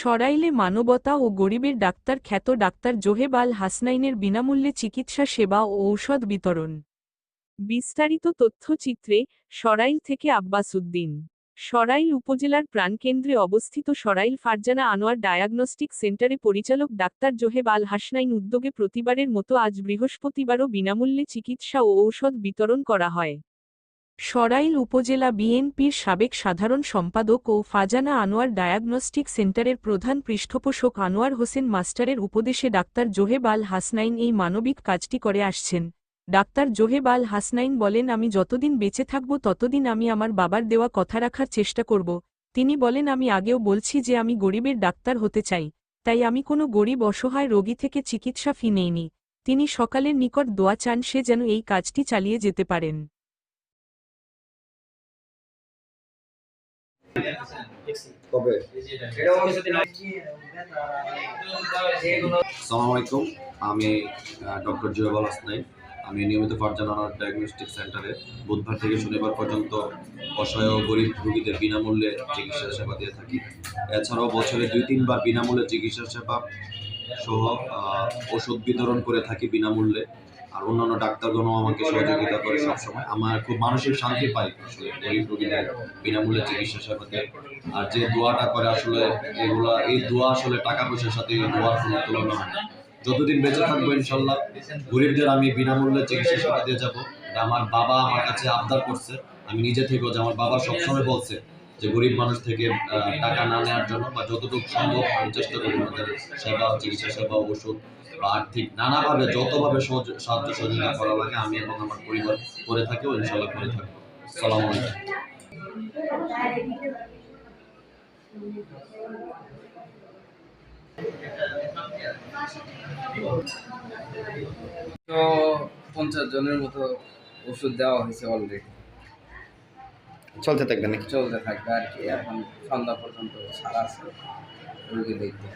সরাইলে মানবতা ও গরিবের ডাক্তার খ্যাত ডাক্তার জোহেব আল হাসনাইনের বিনামূল্যে চিকিৎসা, সেবা ও ঔষধ বিতরণ। বিস্তারিত তথ্যচিত্রে সরাইল থেকে আব্বাস উদ্দিন সরাইল উপজেলার প্রাণকেন্দ্রে অবস্থিত সরাইল ফারজানা আনোয়ার ডায়াগনস্টিক সেন্টারে পরিচালক ডাক্তার জোহেব আল হাসনাইন উদ্যোগে প্রতিবারের মতো আজ বৃহস্পতিবারও বিনামূল্যে চিকিৎসা ও ঔষধ বিতরণ করা হয়। সরাইল উপজেলা বিএনপির সাবেক সাধারণ সম্পাদক ও ফাজানা আনোয়ার ডায়াগনস্টিক সেন্টারের প্রধান পৃষ্ঠপোষক আনোয়ার হোসেন মাস্টারের উপদেশে ডাক্তার জোহেব আল হাসনাইন এই মানবিক কাজটি করে আসছেন। ডাক্তার জোহেব আল হাসনাইন বলেন, আমি যতদিন বেঁচে থাকব ততদিন আমি আমার বাবার দেওয়া কথা রাখার চেষ্টা করব। তিনি বলেন, আমি আগেও বলছি যে আমি গরিবের ডাক্তার হতে চাই, তাই আমি কোনো গরিব অসহায় রোগী থেকে চিকিৎসা ফি নেইনি। তিনি সকালের নিকট দোয়া চান সে যেন এই কাজটি চালিয়ে যেতে পারেন। কবে? সালাম আলাইকুম। আমি ডক্টর জুয়েবাল হাসনাইন আমি নিয়মিত ফারজানার ডায়াগনস্টিক সেন্টারে বুধবার থেকে শনিবার পর্যন্ত অসহায় ও গরিব রোগীদের বিনামূল্যে চিকিৎসা সেবা দিয়ে থাকি। এছাড়াও বছরে দুই তিনবার বিনামূল্যে চিকিৎসা সেবা সহ ওষুধ বিতরণ করে থাকি বিনামূল্যে। আর অন্যান্য ডাক্তারগণও আমাকে সহযোগিতা করে সবসময়। আমার খুব মানসিক শান্তি পাই আসলে গরিব রোগীদের বিনামূল্যে চিকিৎসা সেবা দিয়ে আর যে দোয়াটা করে আসলে এগুলা এই দোয়া আসলে টাকা পয়সার সাথে এই দোয়ার কোনো তুলনা হয় না। যতদিন বেঁচে থাকব ইনশাল্লাহ গরিবদের আমি বিনামূল্যে চিকিৎসা সেবা দিয়ে যাব। আমার বাবা আমার কাছে আবদার করছে। আমি নিজে থেকেও যে আমার বাবা সবসময় বলছে যে গরিব মানুষ থেকে টাকা না নেওয়ার জন্য বা যতটুকু সম্ভব আমি চেষ্টা করি আমাদের সেবা, চিকিৎসা সেবা, ওষুধ বা আর্থিক নানাভাবে, যতভাবে সাহায্য সহযোগিতা করা লাগে, আমি এবং আমার পরিবার করে থাকি ও ইনশাল্লাহ করে থাকব। সালাম আলাইকুম। পঞ্চাশ জনের মতো ওষুধ দেওয়া হয়েছে অলরেডি চলতে থাকবে নাকি? চলতে থাকবে আর কি এখন সন্ধ্যা পর্যন্ত সারা আছে রুগী দেখবে।